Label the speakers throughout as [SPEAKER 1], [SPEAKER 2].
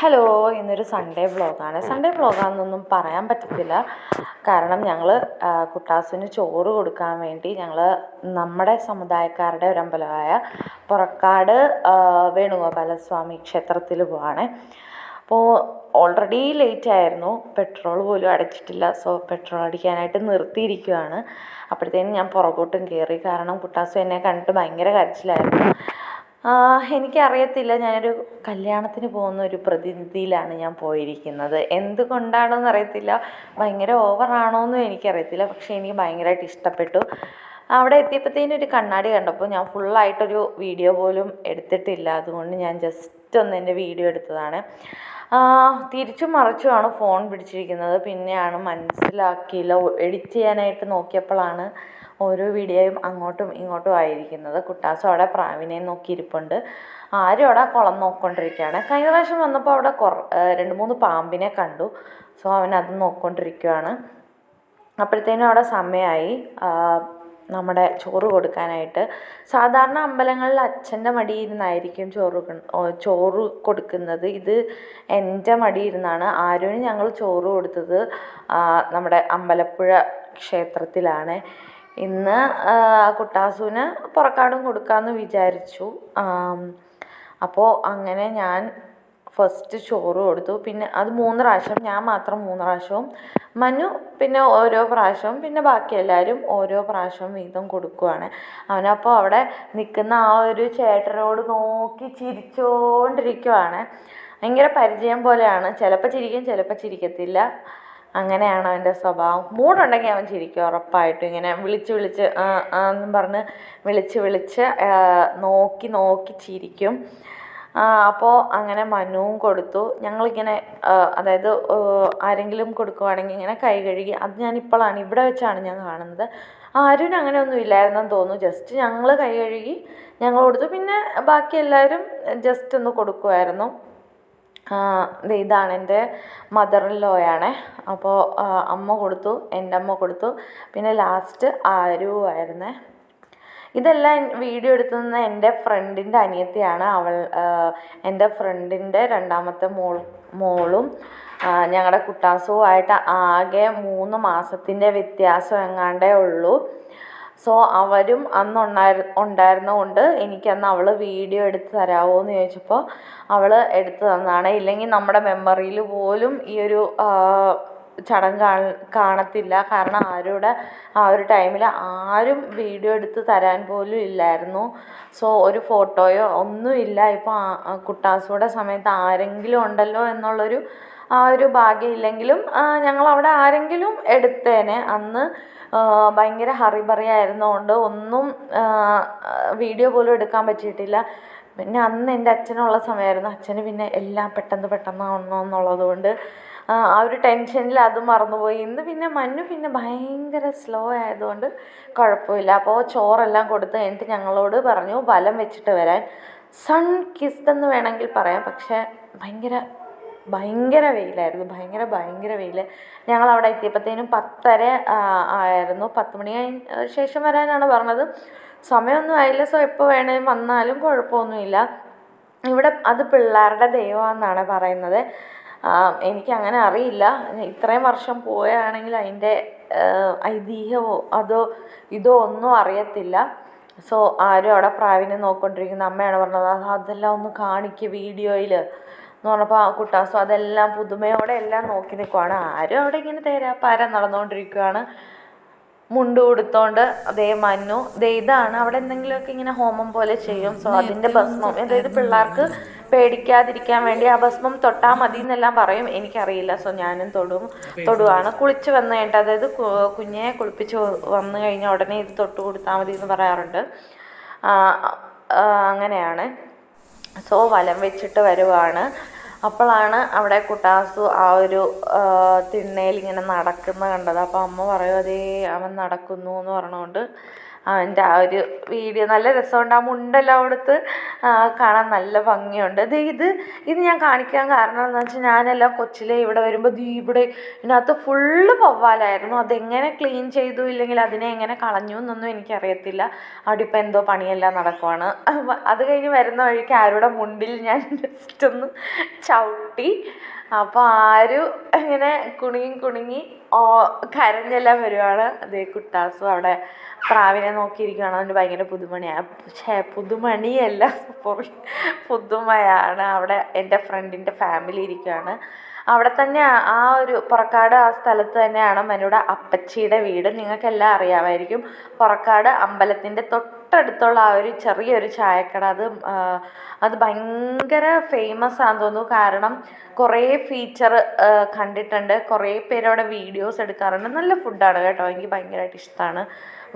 [SPEAKER 1] Hello ഇന്നൊരു Sunday വ്ളോഗാണ് Sunday വ്ളോഗാണെന്നൊന്നും പറയാൻ പറ്റത്തില്ല. കാരണം ഞങ്ങൾ കുട്ടാസിന് ചോറ് കൊടുക്കാൻ വേണ്ടി ഞങ്ങൾ നമ്മുടെ സമുദായക്കാരുടെ ഒരു അമ്പലമായ പുറക്കാട് വേണുഗോപാലസ്വാമി ക്ഷേത്രത്തിൽ പോവാണ്. അപ്പോൾ ഓൾറെഡി ലേറ്റ് ആയിരുന്നു. പെട്രോൾ പോലും അടച്ചിട്ടില്ല. സോ പെട്രോൾ അടിക്കാനായിട്ട് നിർത്തിയിരിക്കുകയാണ് അപ്പോഴത്തേനും ഞാൻ പുറകോട്ടും കയറി കാരണം കുട്ടാസു എന്നെ കണ്ടിട്ട് ഭയങ്കര കരച്ചിലായിരുന്നു. എനിക്കറിയത്തില്ല. ഞാനൊരു കല്യാണത്തിന് പോകുന്ന ഒരു പ്രതിനിധിയിലാണ് ഞാൻ പോയിരിക്കുന്നത്. എന്തുകൊണ്ടാണെന്ന് അറിയത്തില്ല. ഭയങ്കര ഓവറാണോയെന്നും എനിക്കറിയത്തില്ല. പക്ഷേ എനിക്ക് ഭയങ്കരമായിട്ട് ഇഷ്ടപ്പെട്ടു. അവിടെ എത്തിയപ്പോഴത്തേനും ഒരു കണ്ണാടി കണ്ടപ്പോൾ ഞാൻ ഫുള്ളായിട്ടൊരു വീഡിയോ പോലും എടുത്തിട്ടില്ല. അതുകൊണ്ട് ഞാൻ ജസ്റ്റ് ഒന്ന് എന്റെ വീഡിയോ എടുത്തതാണ്. തിരിച്ചും മറിച്ചുമാണ് ഫോൺ പിടിച്ചിരിക്കുന്നത്. പിന്നെയാണ് മനസ്സിലാക്കിയില്ല. എഡിറ്റ് ചെയ്യാനായിട്ട് നോക്കിയപ്പോഴാണ് ഓരോ വീഡിയോയും അങ്ങോട്ടും ഇങ്ങോട്ടും ആയിരിക്കുന്നത്. കുട്ടാസ് അവിടെ പ്രാവിനെ നോക്കി ഇരിപ്പുണ്ട് ആരും അവിടെ കുളം നോക്കിക്കൊണ്ടിരിക്കുകയാണ്. കഴിഞ്ഞ പ്രാവശ്യം വന്നപ്പോൾ അവിടെ കുറ രണ്ട് മൂന്ന് പാമ്പിനെ കണ്ടു. സോ അവൻ അത് നോക്കിക്കൊണ്ടിരിക്കുകയാണ്. അപ്പോഴത്തേനും അവിടെ സമയമായി. നമ്മുടെ ചോറ് കൊടുക്കാനായിട്ട്. സാധാരണ അമ്പലങ്ങളിൽ അച്ഛന്റെ മടിയിരുന്നായിരിക്കും ചോറ് ചോറ് കൊടുക്കുന്നത്. ഇത് എന്റെ മടിയിരുന്നാണ് ആരുവിന് ഞങ്ങൾ ചോറ് കൊടുത്തത്? നമ്മുടെ അമ്പലപ്പുഴ ക്ഷേത്രത്തിലാണ്. ഇന്ന് കുട്ടാസുവിന് പുറക്കാടും കൊടുക്കാമെന്ന് വിചാരിച്ചു. അപ്പോൾ അങ്ങനെ ഞാൻ ഫസ്റ്റ് ചോറ് കൊടുത്തു. പിന്നെ അത് മൂന്ന് പ്രാവശ്യം ഞാൻ മാത്രം മൂന്ന് പ്രാവശ്യവും മനു പിന്നെ ഓരോ പ്രാവശ്യവും പിന്നെ ബാക്കി എല്ലാവരും ഓരോ പ്രാവശ്യവും വീതം കൊടുക്കുവാണ്. അവനപ്പോൾ അവിടെ നിൽക്കുന്ന ആ ഒരു ചേട്ടനോട് നോക്കി ചിരിച്ചുകൊണ്ടിരിക്കുവാണ് ഭയങ്കര പരിചയം പോലെയാണ്. ചിലപ്പോൾ ചിരിക്കും ചിലപ്പോൾ ചിരിക്കത്തില്ല. അങ്ങനെയാണ് അവന്റെ സ്വഭാവം? മൂടുണ്ടെങ്കിൽ അവൻ ചിരിക്കും ഉറപ്പായിട്ടും. ഇങ്ങനെ വിളിച്ച് വിളിച്ച് ആ എന്നും പറഞ്ഞ് വിളിച്ച് വിളിച്ച് നോക്കി നോക്കി ചിരിക്കും. അപ്പോൾ അങ്ങനെ മനുവും കൊടുത്തു. ഞങ്ങളിങ്ങനെ അതായത് ആരെങ്കിലും കൊടുക്കുവാണെങ്കിൽ ഇങ്ങനെ കൈ കഴുകി അത് ഞാൻ ഇപ്പോഴാണ് ഇവിടെ വെച്ചാണ് ഞാൻ കാണുന്നത്. ആരും അങ്ങനെ ഒന്നും ഇല്ലായിരുന്നെന്ന് തോന്നുന്നു. ജസ്റ്റ് ഞങ്ങൾ കൈ കഴുകി ഞങ്ങൾ കൊടുത്തു. പിന്നെ ബാക്കി എല്ലാവരും ജസ്റ്റ് ഒന്ന് കൊടുക്കുമായിരുന്നു. ഇതാണ് എന്റെ മദർ ഇൻ ലോയാണ് അപ്പോൾ അമ്മ കൊടുത്തു എന്റെ അമ്മ കൊടുത്തു. പിന്നെ ലാസ്റ്റ് ആരു ആയിരുന്നേ? ഇതെല്ലാം വീഡിയോ എടുത്തുന്ന എന്റെ ഫ്രണ്ടിന്റെ അനിയത്തിയാണ്. അവൾ എന്റെ ഫ്രണ്ടിന്റെ രണ്ടാമത്തെ മോൾ മോളും ഞങ്ങളുടെ കുട്ടാസുമായിട്ട് ആകെ മൂന്ന് മാസത്തിന്റെ വ്യത്യാസം എങ്ങാണ്ടേ ഉള്ളൂ. സോ അവരും അന്ന് ഉണ്ടായിരു ഉണ്ടായിരുന്നതുകൊണ്ട് എനിക്കന്ന് അവൾ വീഡിയോ എടുത്ത് തരാമോ എന്ന് ചോദിച്ചപ്പോൾ അവൾ എടുത്ത് തന്നതാണ് ഇല്ലെങ്കിൽ നമ്മുടെ മെമ്മറിയിൽ പോലും ഈ ഒരു ചടങ്ങ് കാണ കാണത്തില്ല. കാരണം ആരുടെ ആ ഒരു ടൈമിൽ ആരും വീഡിയോ എടുത്ത് തരാൻ പോലും ഇല്ലായിരുന്നു. സോ ഒരു ഫോട്ടോയോ ഒന്നുമില്ല. ഇപ്പോൾ കുട്ടാസുടെ സമയത്ത് ആരെങ്കിലും ഉണ്ടല്ലോ എന്നുള്ളൊരു ആ ഒരു ഭാഗ്യം ഇല്ലെങ്കിലും ഞങ്ങളവിടെ ആരെങ്കിലും എടുത്തേനെ. അന്ന് ഭയങ്കര ഹറിബറി ആയിരുന്നതുകൊണ്ട് ഒന്നും വീഡിയോ പോലും എടുക്കാൻ പറ്റിയിട്ടില്ല. പിന്നെ അന്ന് എന്റെ അച്ഛനുള്ള സമയമായിരുന്നു. അച്ഛന് പിന്നെ എല്ലാം പെട്ടെന്ന് പെട്ടെന്ന് ആവണമെന്നുള്ളത് കൊണ്ട് ആ ഒരു ടെൻഷനിൽ അത് മറന്നുപോയി. ഇന്ന് പിന്നെ മഞ്ഞു പിന്നെ ഭയങ്കര സ്ലോ ആയതുകൊണ്ട് കുഴപ്പമില്ല. അപ്പോൾ ചോറെല്ലാം കൊടുത്ത് കഴിഞ്ഞിട്ട് ഞങ്ങളോട് പറഞ്ഞു വലം വെച്ചിട്ട് വരാൻ. സൺ കിസ്ഡ് എന്ന് വേണമെങ്കിൽ പറയാം. പക്ഷേ ഭയങ്കര ഭയങ്കര വെയിലായിരുന്നു. ഭയങ്കര ഭയങ്കര വെയിൽ ഞങ്ങൾ അവിടെ എത്തിയപ്പോഴത്തേനും പത്തര ആയിരുന്നു. പത്ത് മണി കഴിഞ്ഞ ശേഷം വരാനാണ് പറഞ്ഞത്. സമയമൊന്നും ആയില്ല. സോ എപ്പോൾ വേണേലും വന്നാലും കുഴപ്പമൊന്നുമില്ല. ഇവിടെ അത് പിള്ളേരുടെ ദൈവമാണെന്നാണ് പറയുന്നത്. എനിക്ക് എനിക്കങ്ങനെ അറിയില്ല. ഇത്രയും വർഷം പോയാണെങ്കിൽ അതിന്റെ ഐതിഹ്യമോ അതോ ഇതോ ഒന്നും അറിയത്തില്ല. സോ ആരും അവിടെ പ്രാവിനെ നോക്കിക്കൊണ്ടിരിക്കുന്ന. അമ്മയാണ് പറഞ്ഞത് അതെല്ലാം ഒന്ന് കാണിക്കുക വീഡിയോയിൽ എന്ന് പറഞ്ഞപ്പോൾ ആ കുട്ടാസു അതെല്ലാം പുതുമയോടെ എല്ലാം നോക്കി നിൽക്കുവാണ് ആരും അവിടെ ഇങ്ങനെ തേരാപ്പാര നടന്നുകൊണ്ടിരിക്കുകയാണ് മുണ്ട് കൊടുത്തോണ്ട് അതേ മഞ്ഞു ദേ ഇതാണ്. അവിടെ എന്തെങ്കിലുമൊക്കെ ഇങ്ങനെ ഹോമം പോലെ ചെയ്യും. സോ അതിന്റെ ഭസ്മം. അതായത് പിള്ളേർക്ക് പേടിക്കാതിരിക്കാൻ വേണ്ടി ആ ഭസ്മം തൊട്ടാൽ മതി എന്നെല്ലാം പറയും. എനിക്കറിയില്ല. സോ ഞാനും തൊടും തൊടുവാണ്. കുളിച്ച് വന്നു കഴിഞ്ഞിട്ട് അതായത് കുഞ്ഞെ കുളിപ്പിച്ച് വന്നു കഴിഞ്ഞാൽ ഉടനെ ഇത് തൊട്ട് കൊടുത്താൽ മതി എന്ന് പറയാറുണ്ട് അങ്ങനെയാണ്. സോ വലം വെച്ചിട്ട് വരുവാണ്. അപ്പോഴാണ് അവിടെ കുട്ടാസു ആ ഒരു തിണ്ണയിൽ ഇങ്ങനെ നടക്കുന്ന കണ്ടത്. അപ്പോൾ അമ്മ പറയും അതേ അവൻ നടക്കുന്നു എന്ന് പറഞ്ഞുകൊണ്ട് അവന്റെ ആ ഒരു വീഡിയോ. നല്ല രസമുണ്ട്. ആ മുണ്ടെല്ലാം കൊടുത്ത് കാണാൻ നല്ല ഭംഗിയുണ്ട്. ഇത് ഇത് ഇത് ഞാൻ കാണിക്കാൻ കാരണം എന്താണെന്ന് വെച്ചാൽ ഞാനെല്ലാം കൊച്ചിലെ ഇവിടെ വരുമ്പോൾ ദീ ഇവിടെ ഇതിനകത്ത് ഫുള്ള് വവ്വാലായിരുന്നു അതെങ്ങനെ ക്ലീൻ ചെയ്തു ഇല്ലെങ്കിൽ അതിനെ എങ്ങനെ കളഞ്ഞു എന്നൊന്നും എനിക്കറിയത്തില്ല. അവിടെ ഇപ്പം എന്തോ പണിയെല്ലാം നടക്കുവാണ്. അത് കഴിഞ്ഞ് വരുന്ന വഴിക്ക് ആരുടെ മുണ്ടിൽ ഞാൻ ജസ്റ്റ് ഒന്ന് ചവിട്ടി അപ്പോൾ ആരും ഇങ്ങനെ കുണുങ്ങി കുണുങ്ങി ഓ കരഞ്ഞെല്ലാം വരുവാണ്. അതേ കുട്ടാസും അവിടെ പ്രാവിനെ നോക്കിയിരിക്കുകയാണ് അവന് ഭയങ്കര പുതുമണിയാണ് പക്ഷേ പുതുമണിയല്ല പുതുമയാണ്. അവിടെ എന്റെ ഫ്രണ്ടിന്റെ ഫാമിലി ഇരിക്കുകയാണ് അവിടെ തന്നെ ആ ഒരു പുറക്കാട് ആ സ്ഥലത്ത് തന്നെയാണ് മനുടെ അപ്പച്ചിയുടെ വീട്. നിങ്ങൾക്കെല്ലാം അറിയാമായിരിക്കും. പുറക്കാട് അമ്പലത്തിന്റെ തൊട്ടടുത്തുള്ള ആ ഒരു ചെറിയൊരു ചായക്കട. അത് അത് ഭയങ്കര ഫേമസ് ആണെന്ന് തോന്നുന്നു. കാരണം കുറേ ഫീച്ചർ കണ്ടിട്ടുണ്ട്. കുറേ പേരവിടെ വീഡിയോസ് എടുക്കാറുണ്ട്. നല്ല ഫുഡാണ് കേട്ടോ. എനിക്ക് ഭയങ്കരമായിട്ട് ഇഷ്ടമാണ്.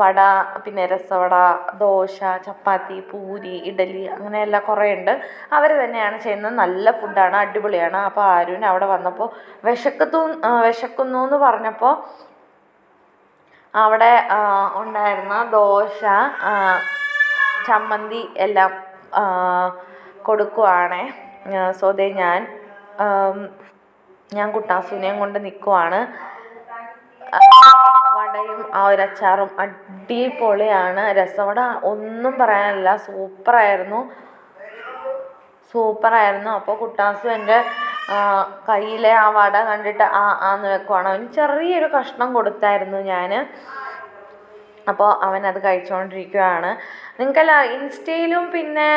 [SPEAKER 1] വട പിന്നെ രസവട ദോശ ചപ്പാത്തി പൂരി ഇഡലി അങ്ങനെയെല്ലാം കുറേ ഉണ്ട്. അവർ തന്നെയാണ് ചെയ്യുന്നത്. നല്ല ഫുഡാണ് അടിപൊളിയാണ്. അപ്പോൾ ആരുവിന് അവിടെ വന്നപ്പോൾ വിശക്കത്തു വിശക്കുന്നു എന്ന് പറഞ്ഞപ്പോൾ അവിടെ ഉണ്ടായിരുന്ന ദോശ ചമ്മന്തി എല്ലാം കൊടുക്കുവാണേ. സോ ദേ ഞാൻ ഞാൻ കുട്ടാസുവിനെയും കൊണ്ട് നിൽക്കുവാണ് വടയും ആ ഒരു അച്ചാറും അടിപൊളിയാണ്. രസവട ഒന്നും പറയാനില്ല. സൂപ്പറായിരുന്നു. സൂപ്പറായിരുന്നു. അപ്പോൾ കുട്ടാസ് എന്റെ കയ്യിലെ ആ വട കണ്ടിട്ട് ആ ആന്ന് വെക്കുവാണ്. അവന് ചെറിയൊരു കഷ്ണം കൊടുത്തായിരുന്നു ഞാൻ അപ്പോൾ അവൻ അത് കഴിച്ചുകൊണ്ടിരിക്കുകയാണ് നിങ്ങൾക്കെല്ലാം ഇൻസ്റ്റയിലും പിന്നെ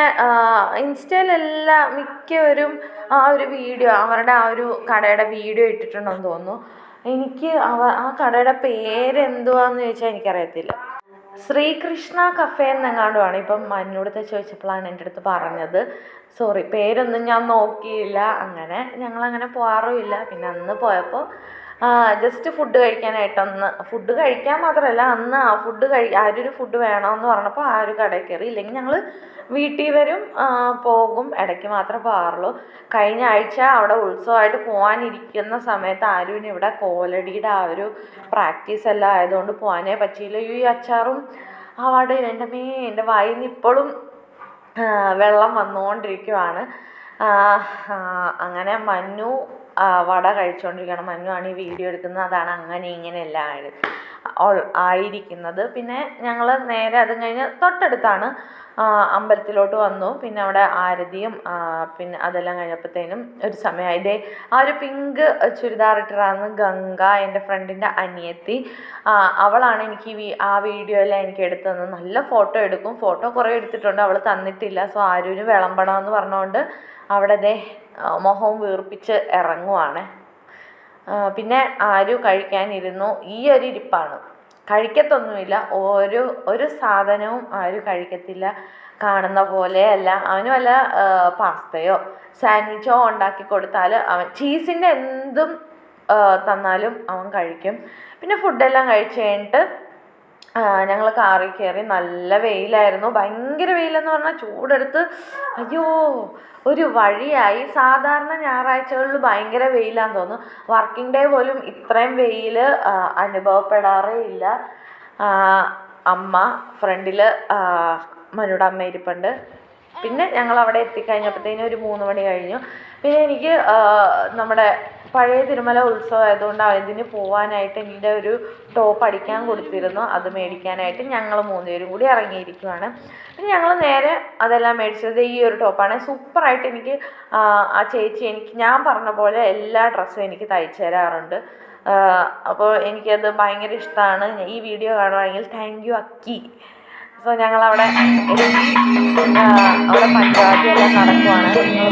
[SPEAKER 1] ഇൻസ്റ്റയിലെല്ലാം മിക്കവരും ആ ഒരു വീഡിയോ അവരുടെ ആ ഒരു കടയുടെ വീഡിയോ ഇട്ടിട്ടുണ്ടെന്ന് തോന്നുന്നു. എനിക്ക് അവ ആ കടയുടെ പേരെന്തുവാന്ന് ചോദിച്ചാൽ എനിക്കറിയത്തില്ല. ശ്രീകൃഷ്ണ കഫേ എന്നെങ്ങാണ്ടുമാണ് ഇപ്പം മഞ്ഞോടത്ത് ചോദിച്ചപ്പോഴാണ് എന്റെ അടുത്ത് പറഞ്ഞത്. സോറി പേരൊന്നും ഞാൻ നോക്കിയില്ല. അങ്ങനെ ഞങ്ങളങ്ങനെ പോകാറുമില്ല പിന്നെ അന്ന് പോയപ്പോൾ ജസ്റ്റ് ഫുഡ് കഴിക്കാനായിട്ടൊന്ന് ഫുഡ് കഴിക്കാൻ മാത്രമല്ല അന്ന് ആ ഫുഡ് കഴി ആരൊരു ഫുഡ് വേണമെന്ന് പറഞ്ഞപ്പോൾ ആ ഒരു കടയിൽ കയറി. ഇല്ലെങ്കിൽ ഞങ്ങൾ വീട്ടിൽ വരും പോകും. ഇടയ്ക്ക് മാത്രമേ പോകാറുള്ളൂ. കഴിഞ്ഞ ആഴ്ച അവിടെ ഉത്സവമായിട്ട് പോകാനിരിക്കുന്ന സമയത്ത് ആരും ഇവിടെ കോലടിയുടെ ആ ഒരു പ്രാക്ടീസ് എല്ലാം ആയതുകൊണ്ട് പോകാനേ പറ്റിയില്ല. ഈ അച്ചാറും ആ വട എന്റെ മേ എന്റെ വായിൽ നിന്ന് ഇപ്പോഴും വെള്ളം വന്നുകൊണ്ടിരിക്കുവാണ്. അങ്ങനെ മഞ്ഞു വട കഴിച്ചുകൊണ്ടിരിക്കുകയാണ് ഈ വീഡിയോ എടുക്കുന്നത്. അതാണ് അങ്ങനെ ഇങ്ങനെ എല്ലാം ആയിരിക്കുന്നത്. പിന്നെ ഞങ്ങൾ നേരെ അതും കഴിഞ്ഞ് തൊട്ടടുത്താണ് അമ്പലത്തിലോട്ട് വന്നു. പിന്നെ അവിടെ ആരതിയും പിന്നെ അതെല്ലാം കഴിഞ്ഞപ്പോഴത്തേനും ഒരു സമയമായി. ഇതേ ആ ഒരു പിങ്ക് ചുരിദാർ ഇട്ടിട്ടാണ് ഗംഗ എന്റെ ഫ്രണ്ടിന്റെ അനിയത്തി അവളാണ് എനിക്ക് ആ വീഡിയോയെല്ലാം എനിക്ക് എടുത്തു തന്നത്. നല്ല ഫോട്ടോ എടുക്കും. ഫോട്ടോ കുറേ എടുത്തിട്ടുണ്ട്. അവൾ തന്നിട്ടില്ല. സോ ആരൂന് വിളമ്പണമെന്ന് പറഞ്ഞുകൊണ്ട് അവിടെ ദേ മുഖവും വീർപ്പിച്ച് ഇറങ്ങുവാണ്. പിന്നെ ആരു കഴിക്കാനിരുന്നു? ഈ ഒരു ഇരിപ്പാണ്. കഴിക്കത്തൊന്നുമില്ല. ഒരു ഒരു സാധനവും ആരും കഴിക്കത്തില്ല. കാണുന്ന പോലെയല്ല. അവന് വല്ല പാസ്തയോ സാൻഡ്വിച്ചോ ഉണ്ടാക്കി കൊടുത്താൽ അവൻ ചീസിന്റെ എന്തും തന്നാലും അവൻ കഴിക്കും. പിന്നെ ഫുഡെല്ലാം കഴിച്ച് കഴിഞ്ഞിട്ട് ഞങ്ങൾ കാറിൽ കയറി നല്ല വെയിലായിരുന്നു. ഭയങ്കര വെയിലെന്ന് പറഞ്ഞാൽ ചൂടെടുത്ത് അയ്യോ ഒരു വഴിയായി. സാധാരണ ഞായറാഴ്ചകളിൽ ഭയങ്കര വെയിലാന്ന് തോന്നുന്നു. വർക്കിംഗ് ഡേ പോലും ഇത്രയും വെയിൽ അനുഭവപ്പെടാറേ ഇല്ല. അമ്മ ഫ്രണ്ടിൽ മനുടെ അമ്മ ഇരിപ്പുണ്ട്. പിന്നെ ഞങ്ങൾ അവിടെ എത്തിക്കഴിഞ്ഞപ്പോഴത്തേനും ഒരു മൂന്ന് മണി കഴിഞ്ഞു. പിന്നെ എനിക്ക് നമ്മുടെ പഴയ തിരുമല ഉത്സവം ആയതുകൊണ്ട് അതിന് പോവാനായിട്ട് എന്റെ ഒരു ടോപ്പ് അടിക്കാൻ കൊടുത്തിരുന്നു. അത് മേടിക്കാനായിട്ട് ഞങ്ങൾ മൂന്നുപേരും കൂടി ഇറങ്ങിയിരിക്കുവാണ്. പിന്നെ ഞങ്ങൾ നേരെ അതെല്ലാം മേടിച്ചത് ഈ ഒരു ടോപ്പാണ്. സൂപ്പറായിട്ട് എനിക്ക് ആ ചേച്ചി എനിക്ക് ഞാൻ പറഞ്ഞ പോലെ എല്ലാ ഡ്രസ്സും എനിക്ക് തയ്ച്ചു തരാറുണ്ട്. അപ്പോൾ എനിക്കത് ഭയങ്കര ഇഷ്ടമാണ്. ഈ വീഡിയോ കാണുവാണെങ്കിൽ താങ്ക് യു അക്കി. സോ ഞങ്ങൾ അവിടെ അവിടെ പഞ്ചവാദി എല്ലാം നടക്കുവാണ്. ഞങ്ങൾ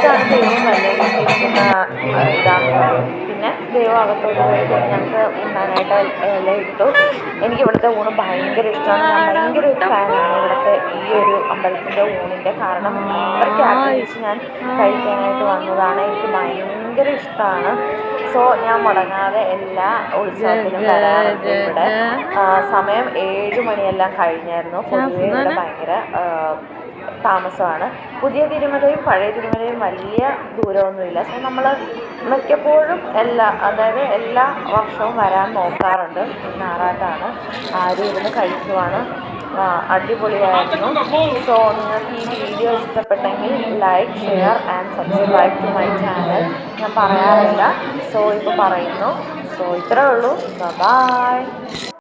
[SPEAKER 1] ഇതാണ് ദൈവം വല്ലയിരിക്കുന്ന ഇതാ പിന്നെ ദൈവം അകത്തോട്ട് പോയിട്ട് ഞങ്ങൾക്ക് ഉണ്ണാനായിട്ട് ഇല ഇട്ടു എനിക്ക് ഇവിടുത്തെ ഊണ് ഭയങ്കര ഇഷ്ടമാണ്. ഞാൻ ഭയങ്കര ഒരു ഫാനാണ് ഇവിടുത്തെ ഈ ഒരു അമ്പലത്തിന്റെ ഊണിന്റെ കാരണം. അത്രയ്ക്ക് ആഗ്രഹിച്ച് ഞാൻ കഴിക്കാനായിട്ട് വന്നതാണ്. എനിക്ക് ഭയങ്കര ഇഷ്ടമാണ്. സോ ഞാൻ മുടങ്ങാതെ എല്ലാ ഉത്സവത്തിനും വരാറുണ്ട് ഇവിടെ. സമയം ഏഴ് മണിയെല്ലാം കഴിഞ്ഞായിരുന്നു. പൊതുവേ ഇവിടെ ഭയങ്കര താമസമാണ്. പുതിയ തിരുമലയും പഴയ തിരുമലയും വലിയ ദൂരമൊന്നുമില്ല. സോ നമ്മൾ മിക്കപ്പോഴും എല്ലാ അതായത് എല്ലാ വർഷവും വരാൻ നോക്കാറുണ്ട്. ഞായറാഴ്ചയാണ്. ആരും ഇരുന്ന് കഴിക്കുവാണ്. അടിപൊളിയായിരുന്നു. സോ നിങ്ങൾക്ക് ഈ വീഡിയോ ഇഷ്ടപ്പെട്ടെങ്കിൽ like share and subscribe to my channel ഞാൻ പറയാറില്ല. സോ ഇപ്പോൾ പറയുന്നു. സോ ഇത്രേ ഉള്ളൂ. ബൈ